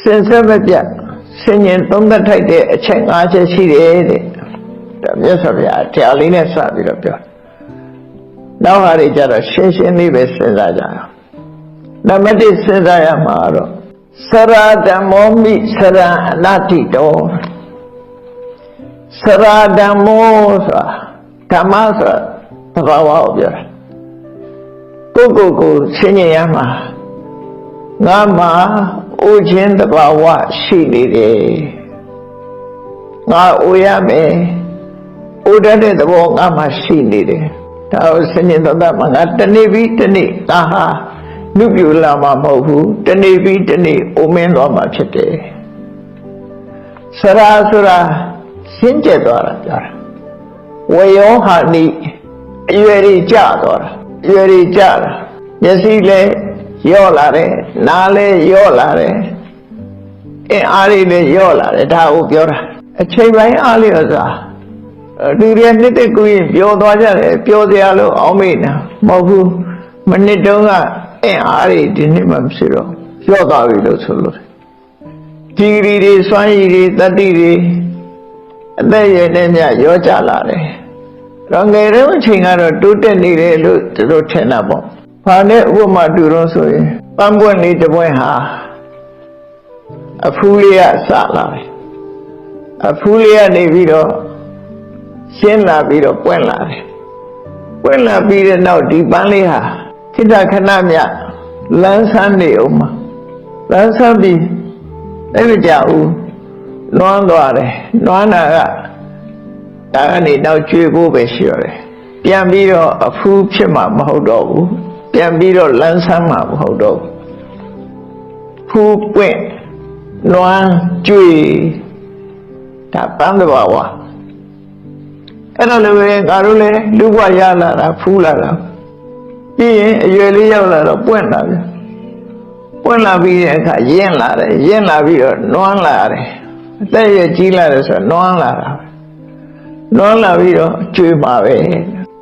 စင်ဆက်မပြတ်ဆင်ញင်သုံးသက်ထိုက်တဲ့အချက်၅ချက်ရှိတယ်တဲ့ဒါမြတ်စွာဘုရားတရားလေးနဲ့စပြီးတော့ပြောနောက်ဟာတွေကြတော့ရှင်းရှင်းလေးပဲစဉ်းစားကြအောင်နံပါတ်1စဉ်းစားရမှာတော့စရာဓမ္မောမိစရံအနတ္တိတောစရာဓမ္မောဆိုတာဓမ္မဆိုတာသဘာဝကိုပြောတာကိုယ့်ကိုယ်ကိုဆင်ញင်ရမှာငါမှာ အိုခြင်းတဘာဝရှိနေတယ်ငါအိုရမယ်အိုတတ်တဲ့သဘောငါမှာရှိနေတယ်ဒါကိုဆင်ញင်တော့တာမှာငါတနေ့ပြီးတနေ့ဒါဟာလူပြူလာမှာမဟုတ်ဘူးတနေ့ပြီးတနေ့အိုမင်းသွားမှာဖြစ်တယ်စရာဆိုတာရှင်းကျက်သွားတာပြောတာဝေယောဟာနိအရွယ်ကြီးကျသွားတာအရွယ်ကြီးကျတာမျက်စိလည်း ယော့လာတယ်နားလည်းယော့လာတယ်အင်းအားလေးလည်းယော့လာတယ်ဒါကိုပြောတာအချိန်ပိုင်းအားလျော်စွာလူတွေနှစ်သက်ကူရင်ပျော်သွားကြတယ်ပျော်စရာလို့အောင်းမိတာမဟုတ်ဘူးမနစ်တုန်းကအင်းအားတွေဒီနေ့မှမရှိတော့ယော့သွားပြီလို့ဆိုလို့ဒီဂရီတွေစွမ်းရည်တွေတတိတွေအသက်ရည်နဲ့မြရောကြလာတယ်တော့ငယ်တဲ့အချိန်ကတော့တိုးတက်နေတယ်လို့သူတို့ထင်တာပေါ့။ ဘာနဲ့ဥပမာတူတော့ဆိုရင်ပန်းပွင့်လေးတစ်ပွင့်ဟာအဖူးလေးကစလာတယ်။အဖူးလေးကနေပြီးတော့ရှင်းလာပြီးတော့ပွင့်လာတယ်။ပွင့်လာပြီးတဲ့နောက်ဒီပန်းလေးဟာခိတ္တခဏမြလန်းဆန်းနေအောင်မှာလန်းဆန်းပြီးအဲ့ဒီကြောက်နွမ်းသွားတယ်။နွမ်းတာကဒါကနေနောက်ကျွေးဖို့ပဲရှိရတယ်ပြန်ပြီးတော့အဖူးဖြစ်မှာမဟုတ်တော့ဘူး ပြန်ပြီးတော့လန်းဆန်းမှာမဟုတ်တော့ဘူးဖူးပွင့်နွမ်းကျွေးဒါပန်းတဘာဝအဲ့တော့လည်းပဲငါတို့လည်းလူဘဝရလာတာဖူးလာတာပြီးရင်အရွယ်လေးရောက်လာတော့ပွင့်လာပြီပွင့်လာပြီးတဲ့အခါရင့်လာတယ်ရင့်လာပြီးတော့နွမ်းလာတယ်အသက်ရကြီးလာတယ်ဆိုတော့နွမ်းလာတာပဲလွန်လာပြီးတော့ကျွေးမှာပဲ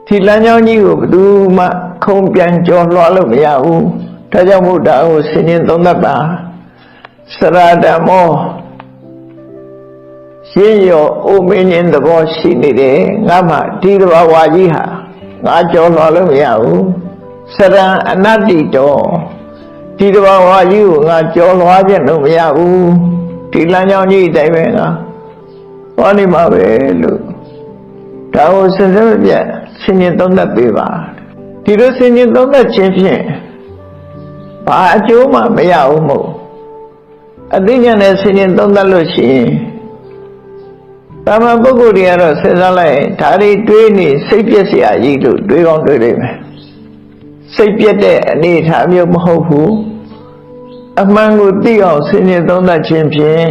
ဒီလမ်းကြောင်းကြီးကိုဘယ်သူမှ ခုံပြန်ကြော်လွှားလို့မရဘူးဒါကြောင့်မို့ဒါကိုဆင်ញင်သုံးသပ်ပါစရဓမ္မောရှင်းရောအိုမင်းရင်သဘောရှိနေတယ်ငါမှဒီတဘာဝကြီးဟာငါကြော်လွှားလို့မရဘူးစရံအနတ္တိတောဒီတဘာဝကြီးကိုငါကြော်လွှားခြင်းလို့မရဘူးဒီလမ်းကြောင်းကြီးအတိုင်းပဲငါဟောနေမှာပဲလို့ဒါကိုစဉ်ဆက်မပြတ်ဆင်ញင်သုံးသပ်ပေးပါ ဒီလိုဆင်ခြင်သုံးသပ်ခြင်းဖြင့်ဘာအကျိုးမှမရဘူးမို့အသိဉာဏ်နဲ့ဆင်ခြင်သုံးသပ်လို့ရှိရင်တာမန်ပုဂ္ဂိုလ်တွေကတော့စဉ်းစားလိုက်ဒါတွေတွေးနေစိတ်ပြက်စရာကြီးလို့တွေးကောင်းတွေးလိမ့်မယ်စိတ်ပြက်တဲ့အနေအထားမျိုးမဟုတ်ဘူးအမှန်ကိုသိအောင်ဆင်ခြင်သုံးသပ်ခြင်းဖြင့်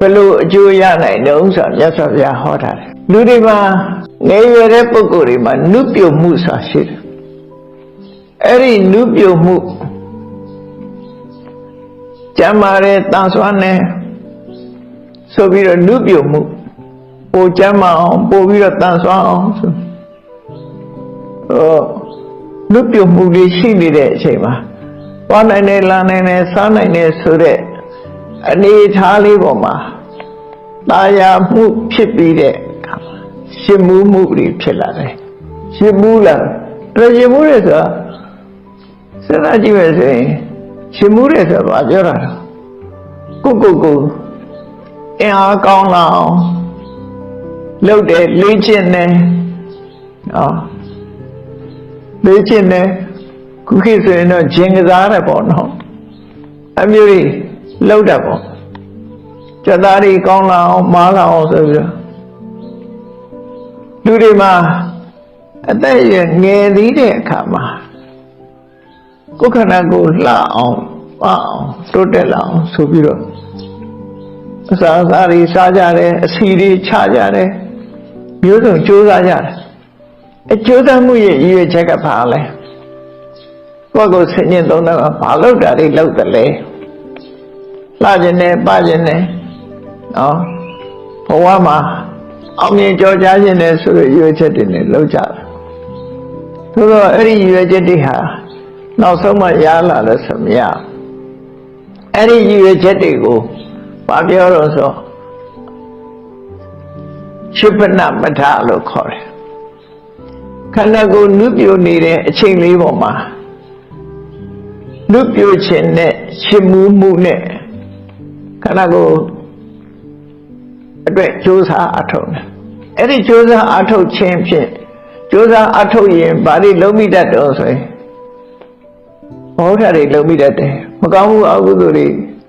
ဘလို့အကျိုးရနိုင်တုံးဆိုတာမြတ်စွာဘုရားဟောတာလူတွေမှာ ငယ်ရွယ်တဲ့ပုဂ္ဂိုလ်တွေမှာနုပြုတ်မှုဆိုတာရှိတယ်အဲ့ဒီနုပြုတ်မှုကျမ်းမာတဲ့တန်ဆွမ်းနဲ့ဆိုပြီးတော့နုပြုတ်မှုပိုကျမ်းမာအောင်ပိုပြီးတော့တန်ဆွမ်းအောင်ဆိုဟောနုပြုတ်မှုတွေရှိနေတဲ့အချိန်မှာသွားနိုင်တယ်လာနိုင်တယ်စားနိုင်တယ်ဆိုတဲ့အနေထားလေးပေါ်မှာตาယာမှုဖြစ်ပြီးတဲ့အခါမှာ ရှင်မှုမှုတွေဖြစ်လာတယ်ရှင်မှုလာတယ်ရှင်မှုတွေဆိုတာစဉ်းစားကြည့်မယ်ဆိုရင်ရှင်မှုတွေဆိုတာဘာပြောတာလဲကိုကိုကိုအင်အားကောင်းလာအောင်လုပ်တယ်လေ့ကျင့်တယ်နော်လေ့ကျင့်တယ်ခုခေတ်ဆိုရင်တော့ဂျင်ကစားတယ်ပေါ့နော်အမျိုးကြီးလောက်တာပေါ့ကြက်သားတွေကောင်းလာအောင်မားလာအောင်ဆိုပြီးတော့ လူတွေမှာအသက်ရငယ်သေးတဲ့အခါမှာကိုယ်ခန္ဓာကိုယ်လှအောင်ပါအောင်တိုးတက်လာအောင်ဆိုပြီးတော့အစာအစာတွေစားကြတယ်အစီတွေချကြတယ်မျိုးစုံကြိုးစားကြတယ်အကျိုးသက်မှုရဲ့ရည်ရွယ်ချက်ကဘာလဲကိုယ့်ကိုယ်ဆင်ញင်သုံးတယ်ဘာလို့တာတွေလောက်တယ်လဲလှခြင်းနဲ့ပခြင်းနဲ့နော်ဘဝမှာ အောင်မြင်ကြော်ကြားခြင်းနဲ့ဆိုရရွေးချက်တွေနဲ့လောက်ကြတယ်သို့တော့အဲ့ဒီရွေးချက်တွေဟာနောက်ဆုံးမှရလာလို့ဆိုမရအဲ့ဒီရည်ရွယ်ချက်တွေကိုဘာပြောတော့ဆိုရှင်ပနမထလို့ခေါ်တယ်ခန္ဓာကိုယ်နုပြိုနေတဲ့အချိန်လေးပေါ်မှာနုပြိုခြင်းနဲ့ရှင်မှုမှုနဲ့ခန္ဓာကိုယ် အတွက်ကြိုးစားအထောက်တယ်အဲ့ဒီကြိုးစားအထောက်ခြင်းဖြင့်ကြိုးစားအထောက်ရင်ဘာတွေလုံးမိတတ်တော့ဆိုရင်ဘောဓာတွေလုံးမိတတ်တယ်မကောင်းမှုအကုသိုလ်တွေ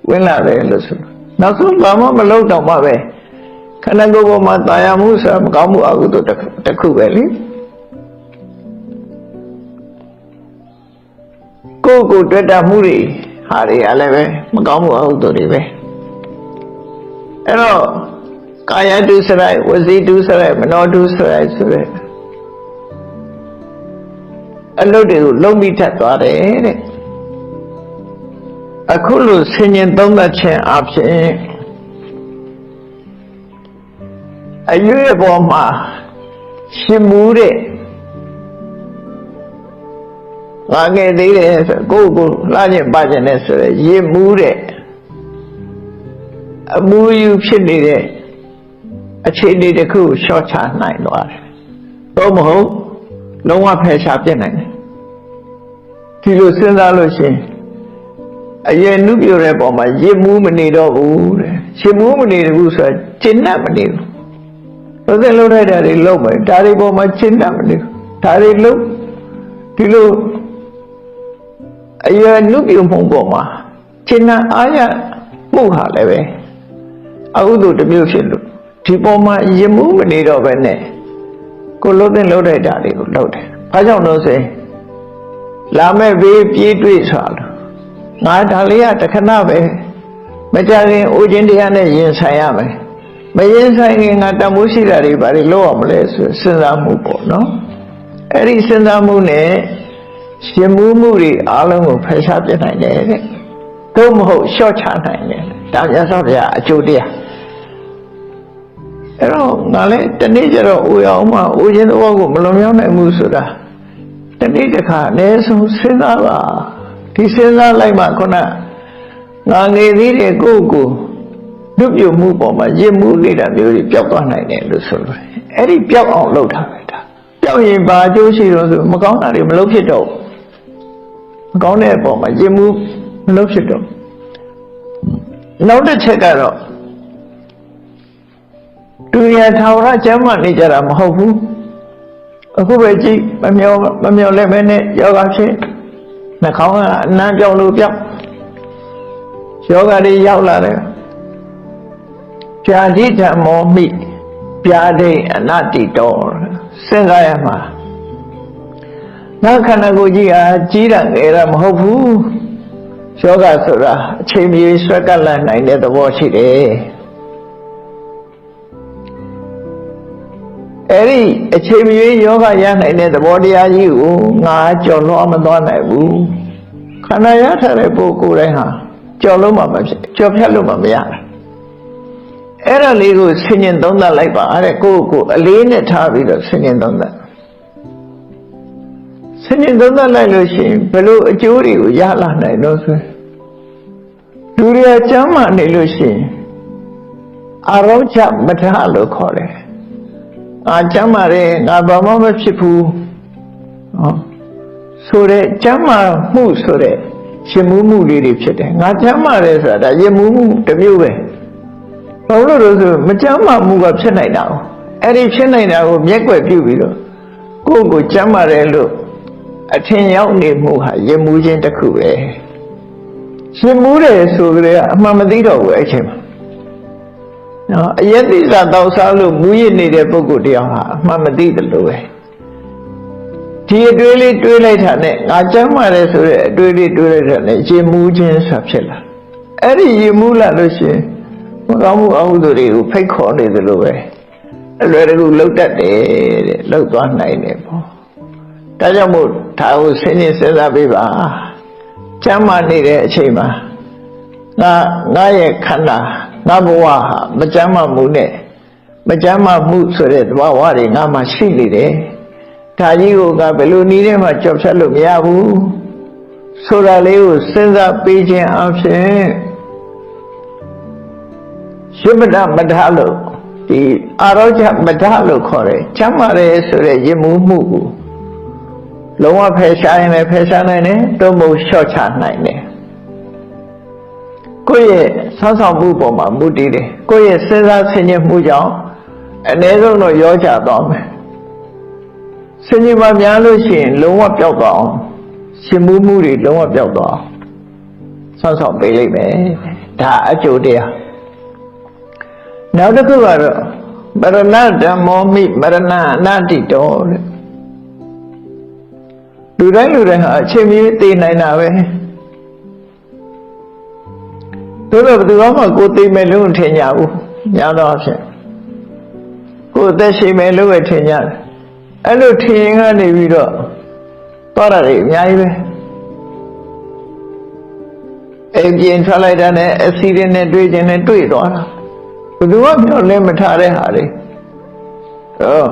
ဝင်လာတယ်လို့ဆိုနောက်ဆုံးဘာမှမလုပ်တော့မှပဲခန္ဓာကိုယ်ပေါ်မှာတာယာမှုဆိုတာမကောင်းမှုအကုသိုလ်တစ်ခုတစ်ခုပဲလေကိုယ်ကိုတွေ့တာမှုတွေဟာတွေကလည်းပဲမကောင်းမှုအကုသိုလ်တွေပဲအဲ့တော့ ကာယတုစရိုက်ဝစီတုစရိုက်မနောတုစရိုက်ဆိုတဲ့အလုပ်တွေကိုလုံးပြီးထက်သွားတယ်တဲ့အခုလိုဆင်ញင်သုံးသပ်ခြင်းအပြင်အရွေးပေါ်မှာရှင်မူတဲ့ငါငယ်သေးတယ်ဆိုကိုယ့်ကိုယ်လှခြင်းပါခြင်းနဲ့ဆိုရရေမူတဲ့အမူအယူဖြစ်နေတဲ့ အခြေအနေတစ်ခုရှော့ချနိုင်သွားတယ်။သို့မဟုတ်လုံးဝဖယ်ရှားပြစ်နိုင်တယ်။ဒီလိုစဉ်းစားလို့ရှိရင်အရင်နုပြတဲ့ပုံမှာရစ်မှုမနေတော့ဘူးတဲ့။ရှင်မှုမနေဘူးဆိုတော့ကျင့်တတ်မနေဘူး။သို့တဲ့လုံးလိုက်တာတွေလုံးမယ်ဒါတွေပုံမှာကျင့်တတ်မနေဘူး။ဒါတွေလုံးဒီလိုအရင်နုပြမှုပုံမှာကျင့်တတ်အားရမှုဟာလည်းပဲအဟုသူတစ်မျိုးဖြစ်လို့ ဒီပေါ်မှာယမှုမနေတော့ပဲနဲ့ကိုလှုပ်တဲ့လှုပ်တဲ့ဓာတ်တွေကိုလှုပ်တယ်။ဘာကြောင့်လို့ဆိုရင်လာမဲ့ဘေးပြေးတွေ့ဆွာလို့ငါဒါလေးကတခဏပဲမကြခင်အိုခြင်းတရားနဲ့ရင်ဆိုင်ရမယ်။မရင်ဆိုင်ခင်ငါတမိုးရှိတာတွေဘာတွေလုပ်ရမလဲဆိုစဉ်းစားမှုပေါ့နော်။အဲ့ဒီစဉ်းစားမှုနဲ့ရှင်မှုမှုတွေအားလုံးကိုဖယ်ရှားပြနိုင်တယ်တဲ့။သို့မဟုတ်ရှော့ချနိုင်တယ်။ဒါမြတ်စွာဘုရားအကျိုးတရား။ အဲ့တော့ငါလည်းတနေ့ကျတော့အိုရအောင်မှအိုခြင်းတော့ကိုမလွန်မြောက်နိုင်ဘူးဆိုတာတနေ့တစ်ခါအနည်းဆုံးစဉ်းစားပါဒီစဉ်းစားလိုက်မှခုနငါငယ်သေးတဲ့ကိုယ့်ကိုလူပြမှုပေါ်မှာရစ်မှုနေတာမျိုးတွေပျောက်သွားနိုင်တယ်လို့ဆိုလို့အဲ့ဒီပျောက်အောင်လုပ်ထားပဲဒါပျောက်ရင်ဘာအကျိုးရှိတော့ဆိုမကောင်းတာတွေမလုပ်ဖြစ်တော့မကောင်းတဲ့အပေါ်မှာရစ်မှုမလုပ်ဖြစ်တော့နောက်တစ်ချက်ကတော့ သူရထာဝရကျမ်းမာနေကြတာမဟုတ်ဘူးအခုပဲကြည့်မမျောမမျောလည်းပဲနဲ့ယောဂဖြစ်နှာခေါင်းကအနံ့ပြောင်းလို့ပြောင်းယောဂတွေရောက်လာတယ်ပြာတိဓမ္မောမိပြာဒိအနတ္တိတောစဉ်းစားရမှာငါခန္ဓာကိုယ်ကြီးဟာကြီးတာငယ်တာမဟုတ်ဘူးယောဂဆိုတာအချိန်မြေဆွဲကပ်လန့်နိုင်တဲ့သဘောရှိတယ် အဲ့ဒီအချိန်မရွေးယောဂရနိုင်တဲ့သဘောတရားကြီးကိုငါကြော်လွှားမသွားနိုင်ဘူးခန္ဓာရထားတဲ့ပုဂ္ဂိုလ်တိုင်းဟာကြော်လို့မှမဖြစ်ကြော်ဖြတ်လို့မှမရတာအဲ့ဒါလေးကိုဆင်ញင်သုံးသပ်လိုက်ပါတဲ့ကိုယ့်ကိုယ်အလေးနဲ့ထားပြီးတော့ဆင်ញင်သုံးသပ်ဆင်ញင်သုံးသပ်လိုက်လို့ရှိရင်ဘယ်လိုအကျိုးတွေကိုရလာနိုင်လို့ဆိုလူတွေကကျမ်းမာနေလို့ရှိရင်အာရောချမထလို့ခေါ်တယ် ငါကျမ်းမာတယ်ငါဘာမှမဖြစ်ဘူးဟောဆိုတဲ့ကျမ်းမာမှုဆိုတဲ့ရှင်မှုမှုလေးတွေဖြစ်တယ်ငါကျမ်းမာတယ်ဆိုတာဒါရင်မှုမှုတစ်မျိုးပဲဘာလို့လို့ဆိုမကျမ်းမာမှုကဖြစ်နိုင်တာ哦အဲ့ဒီဖြစ်နိုင်တာကိုမျက်ွယ်ပြုပြီးတော့ကိုယ့်ကိုကျမ်းမာတယ်လို့အထင်ရောက်နေမှုဟာရင်မှုချင်းတစ်ခုပဲရှင်မှုတယ်ဆိုကြတဲ့အမှန်မသိတော့ဘူးအဲ့ချိန်မှာ နော်အယက်တိစာတောက်စားလို့မူရစ်နေတဲ့ပုဂ္ဂိုလ်တယောက်ဟာအမှန်မသိတယ်လို့ပဲဒီအတွေးလေးတွေးလိုက်တာနဲ့ငါကျမ်းမာတယ်ဆိုတဲ့အတွေးလေးတွေးလိုက်တာနဲ့ရင်မူးခြင်းဆိုတာဖြစ်လာအဲ့ဒီရင်မူးလာလို့ရှိရင်မကောင်းမှုအဟုသူတွေကိုဖိတ်ခေါ်နေသလိုပဲအလွယ်တကူလှုပ်တတ်တယ်တဲ့လှုပ်သွားနိုင်တယ်ပေါ့ဒါကြောင့်မို့ဒါကိုစဉ်းကျင်စဉ်းစားပေးပါကျမ်းမာနေတဲ့အချိန်မှာငါငါရဲ့ခန္ဓာ ငါဘဝဟာမကြမ်းမမှုနဲ့မကြမ်းမမှုဆိုတဲ့သဘာဝတွေငါမှရှိနေတယ်ဒါကြီးကိုကဘယ်လိုနည်းနဲ့မှကြော်ဖြတ်လို့မရဘူးဆိုတာလေးကိုစဉ်းစားပေးခြင်းအပြင်ရှုမတမထလို့ဒီအာရောချမထလို့ခေါ်တယ်ချမ်းသာတယ်ဆိုတဲ့ရင်မှုမှုကိုလုံးဝဖယ်ရှားရင်လည်းဖယ်ရှားနိုင်တယ်တုံ့မို့လျှော့ချနိုင်တယ် ကိုယ့်ရဲ့ဆောင်းဆောင်မှုပေါ်မှာမူတည်တယ်ကိုယ့်ရဲ့စဉ်းစားဆင်ခြင်မှုကြောင့်အ ਨੇ ဆုံးတော့ရောချသွားမယ်ဆင်ခြင်ပါများလို့ရှိရင်လုံးဝပျောက်သွားအောင်ရှင်မှုမှုတွေလုံးဝပျောက်သွားအောင်ဆောင်းဆောင်ပေးလိုက်မယ်ဒါအကျိုးတရားနောက်တစ်ခုကတော့မရဏဓမ္မောမိမရဏအနာတိတောတဲ့လူတိုင်းလူတိုင်းဟာအချိန်မီသိနိုင်တာပဲ တို့တော့ဘယ်သူမှကိုယ်သိမယ်လို့မထင်ကြဘူးညာတော့အဖြစ်ကိုယ်အသက်ရှင်မယ်လို့ပဲထင်ကြတယ်အဲ့လိုထင်ရင်ကနေပြီးတော့သွားတာတွေအများကြီးပဲအိမ်ပြင်ထွက်လိုက်တာနဲ့အက်ဆီဒင့်နဲ့တွေ့ခြင်းနဲ့တွေ့သွားတာဘယ်သူမှမျှော်လင့်မထားတဲ့ဟာတွေဟော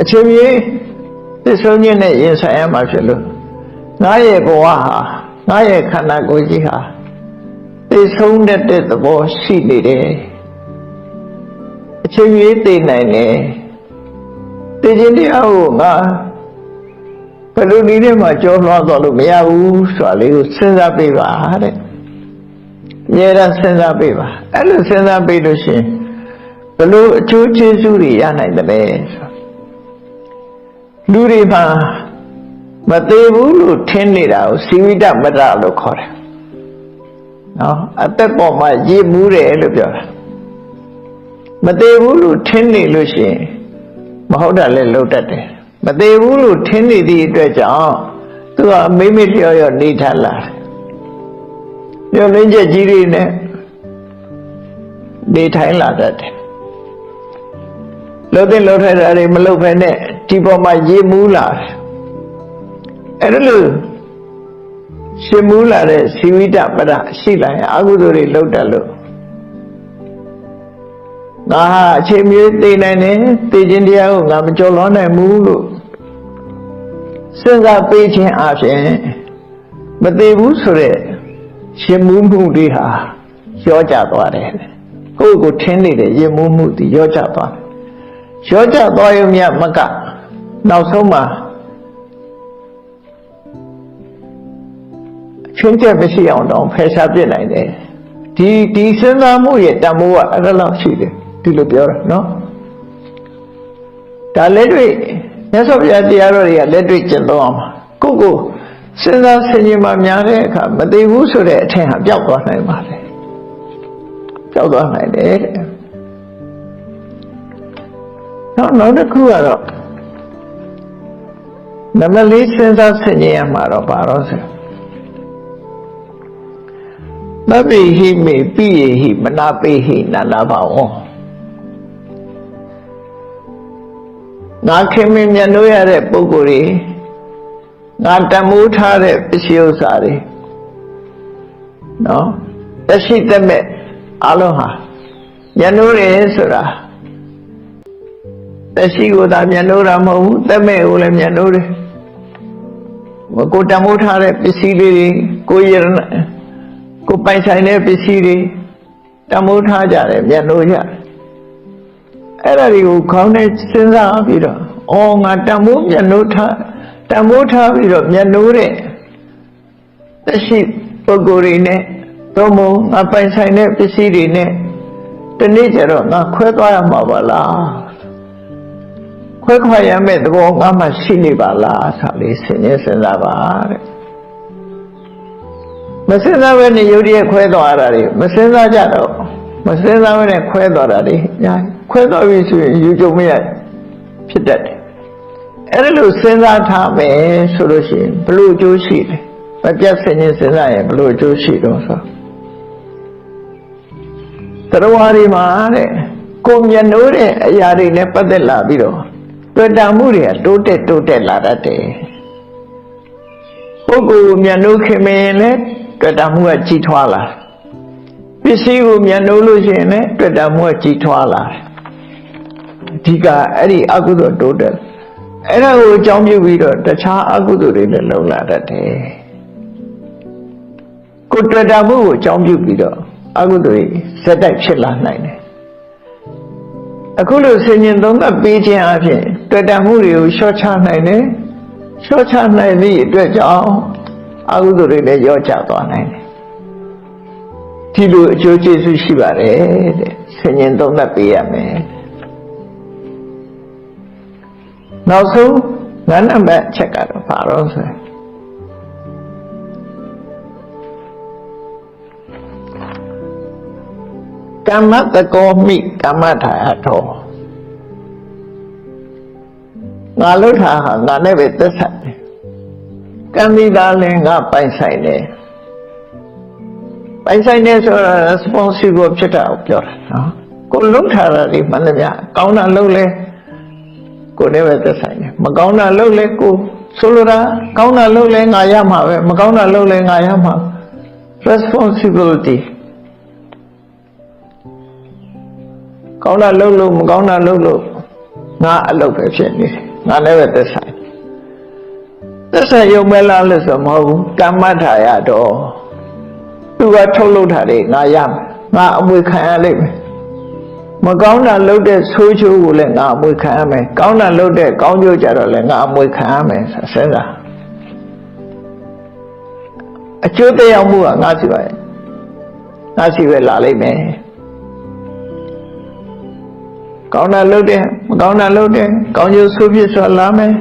အချိန်ကြီးသစ္ဆုံးခြင်းနဲ့ရင်ဆိုင်ရမှာဖြစ်လို့ငါရဲ့ဘဝဟာငါရဲ့ခန္ဓာကိုယ်ကြီးဟာ သိဆုံးတတ်တဲ့သဘောရှိနေတယ်အချိန်ကြီးသိနိုင်တယ်သိခြင်းတရားကိုငါဘယ်လိုနည်းနဲ့မှကြောလွှားတော့လို့မရဘူးဆိုတာလေးကိုစဉ်းစားပေးပါတဲ့အများအားစဉ်းစားပေးပါအဲ့လိုစဉ်းစားပေးလို့ရှိရင်ဘယ်လိုအကျိုးကျေးဇူးတွေရနိုင်တယ်လဲဆိုလူတွေမှာမသေးဘူးလို့ထင်နေတာကိုစီဝိတမတ္တလို့ခေါ်တယ် နော်အသက်ပေါ်မှာရည်မူးတယ်လို့ပြောတာမသေးဘူးလို့ထင်နေလို့ရှိရင်မဟုတ်တာလည်းလုံတတ်တယ်မသေးဘူးလို့ထင်နေသည့်အတွက်ကြောင့်သူကမိမိလျော့လျော့နေထားလာတယ်ညှို့လင်းချက်ကြီးတွေနဲ့နေထိုင်လာတတ်တယ်လှုပ်တဲ့လှုပ်ထိုက်တာတွေမလှုပ်ဖ ೇನೆ ဒီပေါ်မှာရေမူးလာတယ်အဲ့ဒါလို့ ရှင်မူးလာတဲ့စီဝိတပဒရှိလာရင်အကုသိုလ်တွေလှုပ်တယ်လို့ငါဟာအချိန်မြေးသိနိုင်တယ်သိခြင်းတရားကိုငါမကြော်လွှမ်းနိုင်ဘူးလို့စဉ်းစားပေးခြင်းအပြင်မသိဘူးဆိုတဲ့ရှင်မူးမှုတွေဟာရောကြသွားတယ်ကိုယ့်ကိုထင်းနေတဲ့ရင်မူးမှုတွေရောကြသွားတယ်ရောကြသွားရုံမြမကနောက်ဆုံးမှာ ချင်းချက်မရှိအောင်တော့ဖယ်ရှားပြစ်နိုင်တယ်ဒီဒီစဉ်းစားမှုရဲ့တန်ဖိုးကအဲ့ဒါလောက်ရှိတယ်ဒီလိုပြောတာနော်ဒါလက်တွေ့မြတ်စွာဘုရားတရားတော်တွေကလက်တွေ့ကျင့်သုံးအောင်ကိုကိုစဉ်းစားဆင်ခြင်မှများတဲ့အခါမသိဘူးဆိုတဲ့အထင်ဟာပျောက်သွားနိုင်ပါလေပျောက်သွားနိုင်တယ်တဲ့နောက်နောက်တစ်ခုကတော့နမလေးစဉ်းစားဆင်ခြင်ရမှာတော့ပါတော့ဆို မပိဟိမေပိယဟိမနာပိဟိနာနာဘာဝငါခင်မင်မြတ်လို့ရတဲ့ပုံကိုယ်တွေငါတမိုးထားတဲ့ပစ္စည်းဥစ္စာတွေနော်တရှိတမဲ့အလုံးဟာမြတ်လို့ရဆိုတာတရှိကိုသာမြတ်လို့တာမဟုတ်ဘူးတမဲ့ကိုလည်းမြတ်လို့တယ်ကိုတမိုးထားတဲ့ပစ္စည်းလေးတွေကိုရ ကိုပိုင်ဆိုင်တဲ့ပစ္စည်းတွေတမိုးထားကြတယ်မြတ်လို့ကြတယ်အဲ့ဒါတွေကိုခေါင်းနဲ့စဉ်းစားပြီးတော့အော်ငါတမိုးမြတ်လို့ထားတမိုးထားပြီးတော့မြတ်လို့တဲ့တရှိပုဂ္ဂိုလ်တွေနဲ့သို့မဟုတ်ငါပိုင်ဆိုင်တဲ့ပစ္စည်းတွေနဲ့ဒီနေ့ကျတော့ငါခွဲသွားရမှာပါလားခွဲခွာရမယ့်သဘောငါမှရှိနေပါလားဆိုလေးစဉ်းနေစဉ်းစားပါတဲ့ မစဉ်းစားဘဲနဲ့ယုတ်တည်းခွဲသွားတာတွေမစဉ်းစားကြတော့မစဉ်းစားဘဲနဲ့ခွဲသွားတာတွေညာခွဲသွားပြီဆိုရင်ယူကြုံမရဖြစ်တတ်တယ်အဲ့ဒါလို့စဉ်းစားထားမယ်ဆိုလို့ရှိရင်ဘလို့အကျိုးရှိတယ်မပြတ်ဆင်ခြင်းစဉ်းစားရင်ဘလို့အကျိုးရှိတော့ဆိုတရားဝါဒီမှာတဲ့ကိုမျက်နှိုးတဲ့အရာတွေနဲ့ပတ်သက်လာပြီးတော့တွေ့တာမှုတွေကတိုးတက်တိုးတက်လာတတ်တယ်ပုဂ္ဂိုလ်မျက်နှိုးခင်မရင်လည်း တွေ့တာမှုကကြီးထွားလာပစ္စည်းကိုမျက်နှိုးလို့ရှိရင်လည်းတွေ့တာမှုကကြီးထွားလာအဓိကအဲ့ဒီအကုသိုလ်တိုးတက်အဲ့ဒါကိုအကြောင်းပြုပြီးတော့တခြားအကုသိုလ်တွေလည်းလုံလာတတ်တယ်ကိုတွေ့တာမှုကိုအကြောင်းပြုပြီးတော့အကုသိုလ်တွေဇက်တိုက်ဖြစ်လာနိုင်တယ်အခုလိုဆင်ញင်သုံးသပ်ပေးခြင်းအပြင်တွေ့တံမှုတွေကိုလျှော့ချနိုင်တယ်လျှော့ချနိုင်သည့်အတွက်ကြောင့် အကုသိုလ်တွေလည်းရောကျသွားနိုင်တယ်ဒီလိုအကျိုးကျေးဇူးရှိပါတယ်တဲ့ဆင်ញင်သုံးသပ်ပေးရမယ်နောက်ဆုံးငါးနံပါတ်အချက်ကတော့ဘာလို့ဆိုရင်ကမ္မတကောမိကမ္မထာယထောငါလှုပ်တာဟာငါနဲ့ပဲသက်ဆိုင်တယ် ကံဒီသားလည်းငါပိုင်ဆိုင်တယ်ပိုင်ဆိုင်တယ်ဆိုတာ responsible ဖြစ်တာကိုပြောတာနော်ကိုလှုပ်ထားတာဒီမှန်တယ်ဗျကောင်းတာလှုပ်လဲကိုနဲ့ပဲသက်ဆိုင်တယ်မကောင်းတာလှုပ်လဲကိုဆိုလိုတာကောင်းတာလှုပ်လဲငါရမှာပဲမကောင်းတာလှုပ်လဲငါရမှာ responsibility ကောင်းတာလုပ်လို့မကောင်းတာလုပ်လို့ငါအလုပ်ပဲဖြစ်နေတယ်ငါလည်းပဲသက်ဆိုင် သက်ဆိုင်ရုံပဲလားလို့ဆိုမဟုတ်ဘူးကမ္မထာရတော့သူကထုတ်လုပ်တာတွေငါရမယ်ငါအမွေခံရလိမ့်မယ်မကောင်းတာလုပ်တဲ့ဆိုးချိုးကိုလည်းငါအမွေခံရမယ်ကောင်းတာလုပ်တဲ့ကောင်းကျိုးကြတော့လည်းငါအမွေခံရမယ်ဆိုစဉ်းစားအကျိုးတရားမှုကငါစီပါရဲ့ငါစီပဲလာလိမ့်မယ်ကောင်းတာလုပ်တယ်မကောင်းတာလုပ်တယ်ကောင်းကျိုးဆိုးပြစ်ဆိုလာမယ်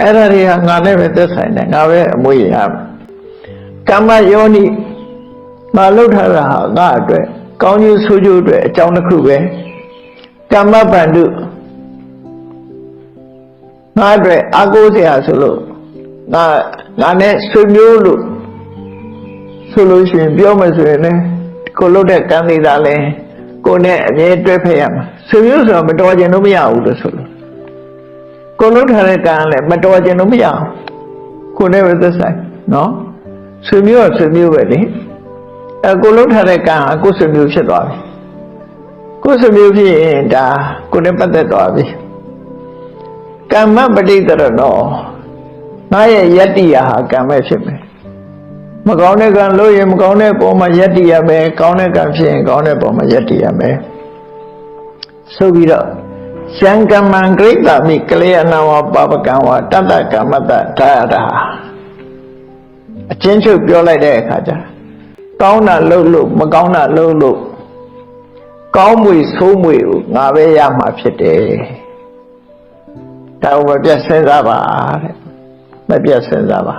အဲ့ဒါတွေကငါနဲ့ပဲသက်ဆိုင်တယ်ငါပဲအမွေရမယ်ကမ္မယောနိမလုပ်ထားတာဟာငါအတွက်ကောင်းကျိုးဆိုးကျိုးအတွက်အကြောင်းတစ်ခုပဲကမ္မဗန္ဓုငါအတွက်အကိုးစရာဆိုလို့ငါငါနဲ့ဆွေမျိုးလို့ဆိုလို့ရှိရင်ပြောမှဆိုရင်လည်းကိုလုပ်တဲ့ကံသေးတာလဲကိုနဲ့အမြဲတွဲဖက်ရမှာဆွေမျိုးဆိုတော့မတော်ကျင်လို့မရဘူးလို့ဆိုလို့ ကိုလုံးထားတဲ့ကံလည်းမတော်ကျင်လို့မရဘူးကိုနဲ့ပဲသက်ဆိုင်နော်ဆွေမျိုးကဆွေမျိုးပဲလေအဲကိုလုံးထားတဲ့ကံကကိုဆွေမျိုးဖြစ်သွားပြီကိုဆွေမျိုးဖြစ်ရင်ဒါကိုနဲ့ပတ်သက်သွားပြီကမ္မပဋိသရနောငါရဲ့ယတ္တိယဟာကံမဲ့ဖြစ်မယ်မကောင်းတဲ့ကံလို့ရင်မကောင်းတဲ့ပုံမှာယက်တည်ရမယ်ကောင်းတဲ့ကံဖြစ်ရင်ကောင်းတဲ့ပုံမှာယက်တည်ရမယ်ဆိုပြီးတော့ ဇံကမံဂရိတမိကလျာဏဝပပကံဝတတ္တကမ္မတဒါရတာအချင်းချုပ်ပြောလိုက်တဲ့အခါကျကောင်းတာလုပ်လို့မကောင်းတာလုပ်လို့ကောင်းမွေဆိုးမွေကိုငါပဲရမှာဖြစ်တယ်ဒါကိုမပြတ်စဉ်းစားပါတဲ့မပြတ်စဉ်းစားပါ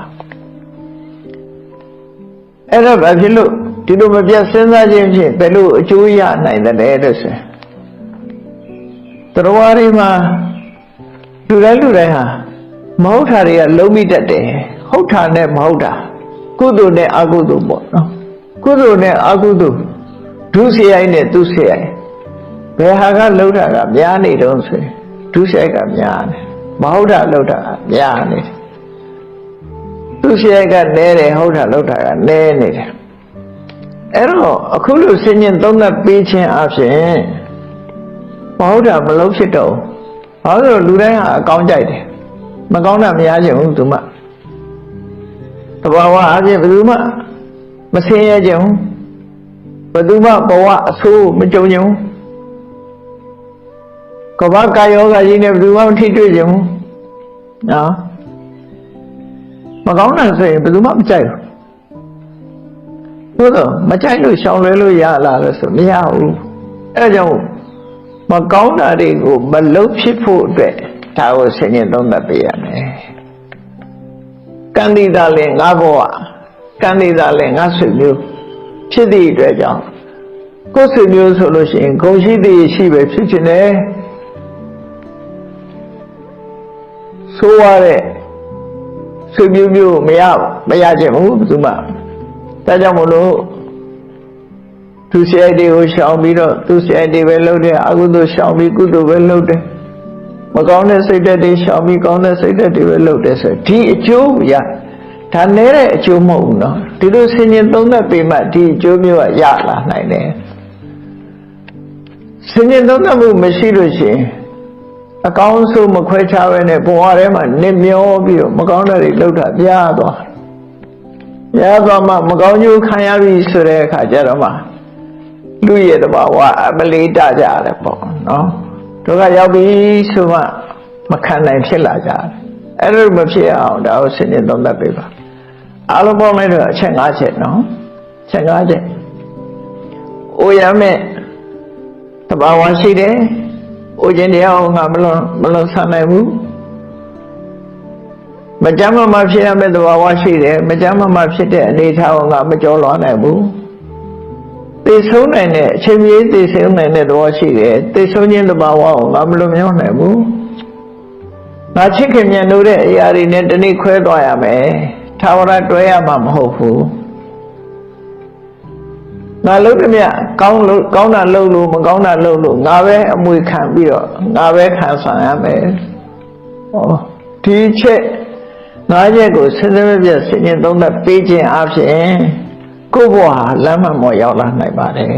အဲ့တော့ဘာဖြစ်လို့ဒီလိုမပြတ်စဉ်းစားခြင်းဖြင့်ဘယ်လိုအကျိုးရနိုင်တယ်လို့ဆို တော်ဝါရီမှာလူတိုင်းလူတိုင်းဟာမဟုတ်တာတွေကလုံးမိတတ်တယ်ဟုတ်တာနဲ့မဟုတ်တာကုသိုလ်နဲ့အကုသိုလ်ပေါ့နော်ကုသိုလ်နဲ့အကုသိုလ်ဒုစရိုက်နဲ့သူစရိုက်ဘယ်ဟာကလှုပ်တာကများနေတော့ဆိုရင်ဒုစရိုက်ကများတယ်မဟုတ်တာလှုပ်တာကများနေတယ်သူရှိရကနဲတယ်ဟုတ်တာလောက်တာကနဲနေတယ်အဲ့တော့အခုလိုစင်ញင်သုံးသပ်ပေးခြင်းအပြင် မဟုတ်တာမလုံးဖြစ်တော့ဘာလို့လူတိုင်းဟာအကောင်းကြိုက်တယ်မကောင်းတာမရချင်ဘူးသူမှတဘာဝအပြင်ဘယ်သူမှမဆင်းရဲကြဘူးဘယ်သူမှဘဝအဆိုးမကြုံကြဘူးကဘာကာယောဂကြီးနဲ့ဘယ်သူမှမထိတွေ့ကြဘူးနော်မကောင်းတာဆိုရင်ဘယ်သူမှမကြိုက်ဘူးသို့တော့မကြိုက်လို့ရှောင်လွဲလို့ရလာလို့ဆိုမရဘူးအဲဒါကြောင့် မကောင်းတာတွေကိုမလုံးဖြစ်ဖို့အတွက်ဒါကိုဆင်ញင်သုံးသပ်ပေးရမယ်ကံဒီတာလည်းငါဘဝကံဒီတာလည်းငါဆွေမျိုးဖြစ်သည့်အတွက်ကြောင့်ကိုယ်ဆွေမျိုးဆိုလို့ရှိရင်ဂုံရှိသည်ရှိပဲဖြစ်ခြင်းနဲ့ဆိုရတဲ့ဆွေမျိုးမျိုးမရမရခြင်းဘူးဘယ်သူမှဒါကြောင့်မလို့ သူဆရာတွေကိုရှောင်ပြီးတော့သူဆရာတွေပဲလုပ်တယ်အကုသိုလ်ရှောင်ပြီးကုသိုလ်ပဲလုပ်တယ်မကောင်းတဲ့စိတ်ဓာတ်တွေရှောင်ပြီးကောင်းတဲ့စိတ်ဓာတ်တွေပဲလုပ်တယ်ဆိုဒီအကျိုးရဒါနဲ့တဲ့အကျိုးမဟုတ်ဘူးနော်ဒီလိုဆင်ញင်သုံးသပ်ပေမှဒီအကျိုးမျိုးကရလာနိုင်တယ်ဆင်ញင်သုံးသပ်မှုမရှိလို့ရှိရင်အကောင်းဆုံးမခွဲခြားပဲနဲ့ဘဝထဲမှာနစ်မျောပြီးတော့မကောင်းတဲ့တွေလှုပ်တာပြားသွားပြားသွားမှမကောင်းကျိုးခံရပြီဆိုတဲ့အခါကျတော့မှ လူရဲ့တဘာဝအမလေးတကြရတယ်ပေါ့နော်တို့ကရောက်ပြီဆိုမှမခံနိုင်ဖြစ်လာကြတယ်အဲ့လိုမဖြစ်အောင်ဒါကိုစဉ်းကျင်သုံးသပ်ပေးပါအားလုံးပေါင်းလိုက်တော့အချက်၅ချက်နော်အချက်၅ချက်အိုရမယ်တဘာဝရှိတယ်အိုခြင်းတရားကိုငါမလွန်မလွန်ဆန်နိုင်ဘူးမကြမ်းမမဖြစ်ရမယ့်သဘာဝရှိတယ်မကြမ်းမမဖြစ်တဲ့အနေအထားကိုငါမကြောလွှားနိုင်ဘူး သိဆုံးနိုင်တဲ့အချိန်ကြီးသိဆုံးနိုင်တဲ့သဘောရှိတယ်သိဆုံးခြင်းသဘာဝကိုငါမလွန်မြောက်နိုင်ဘူးငါချစ်ခင်မြတ်လို့တဲ့အရာတွေနဲ့တနည်းခွဲသွားရမယ်သာဝရတွဲရမှာမဟုတ်ဘူးငါလုံးတည်းမြကောင်းလို့ကောင်းတာလုပ်လို့မကောင်းတာလုပ်လို့ငါပဲအမွေခံပြီးတော့ငါပဲခံဆောင်ရမယ်ဟောဒီချက်ငါးချက်ကိုစဉ်းစားမပြတ်စဉ်းကျင်သုံးသပ်ပေးခြင်းအပြင် ကိုယ့်ဘဝဟာလမ်းမှန်ပေါ်ရောက်လာနိုင်ပါတယ်